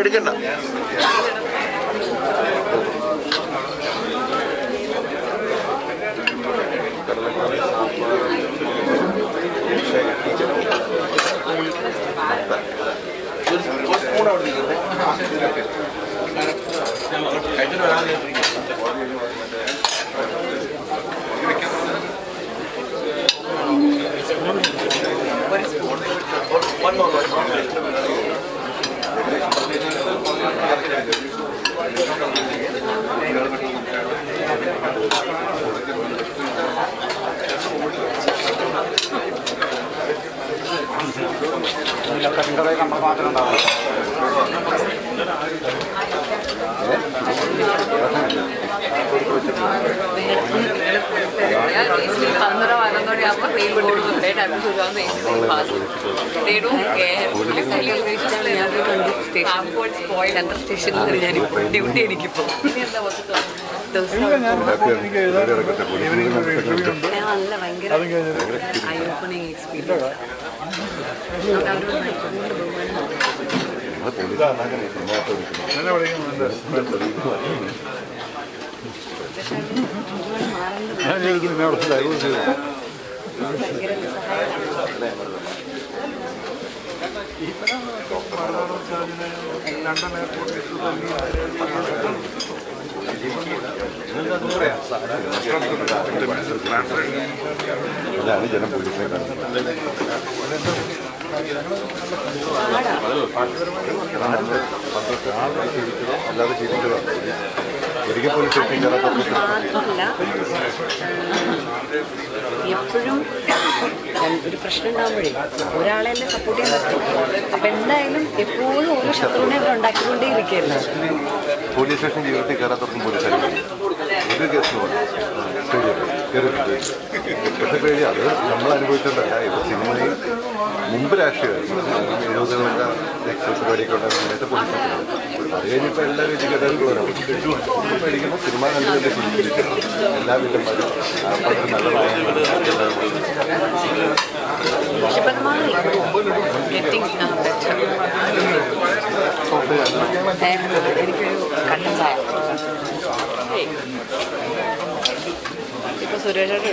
ഒരു പാട്ട് വൈറ്റ് മാത്രം ഇടാൻ എടുക്കണ്ട പതിനൊന്നര പതിനൊന്നര ആകുമ്പോൾ മെയിൽ കൊടുക്കുന്നുണ്ട് ടൈം ചുരുവാന്ന് They don't care. Passport spoiled. Central സ്റ്റേഷനിൽ ഞാനിപ്പോൾ ഡ്യൂട്ടി എനിക്കിപ്പോൾ ഇനി എന്താ ദിവസം നല്ല ഭയങ്കര ഐ ഓപ്പണിങ് എക്സ്പീരിയൻസ് അവരോട് ഭയങ്കര നിസ്സഹായം അതാണ് ജനം പോലീസിനെ കാണുന്നത് അല്ലാതെ ചെയ്തിട്ടതാണ് എപ്പോഴും ഒരു പ്രശ്നം ഉണ്ടാകുമ്പോഴേ ഒരാളെ തന്നെ സപ്പോർട്ട് ചെയ്യാൻ പറ്റും. അപ്പം എന്തായാലും എപ്പോഴും ഓരോ ശത്രുവിനെ അവർ ഉണ്ടാക്കിക്കൊണ്ടേ ഇരിക്കുകയല്ലോ പോലീസ് സ്റ്റേഷൻ ജീവിതത്തിൽ കയറാത്തവർക്കും പോലീസ് ഒരു പക്ഷേ പേടി അത് നമ്മൾ അനുഭവിച്ചിട്ടുണ്ടല്ല ഇത് സിനിമയിൽ മുമ്പ് രാഷ്ട്രീയമായിരുന്നു. എഴുപതുകളൊക്കെ എക്സൈസ് പരിപാടിയൊക്കെ ഉണ്ടായിരുന്ന സമയത്ത് പോലീസ് സ്റ്റേഷൻ അത് കഴിഞ്ഞിപ്പോൾ എല്ലാ രീതിക്കാരും പേടിക്കുമ്പോൾ സിനിമ കണ്ടുകൊണ്ട് ചിരിച്ചിരിക്കും എല്ലാ വിധന്മാരും പലരും നല്ല നായകന്മാരും പക്ഷെ ഇപ്പം മാറി ഗെറ്റിംഗ് എനിക്കൊരു കട്ടൻ ചായ ഇപ്പൊ സുരേഷയുടെ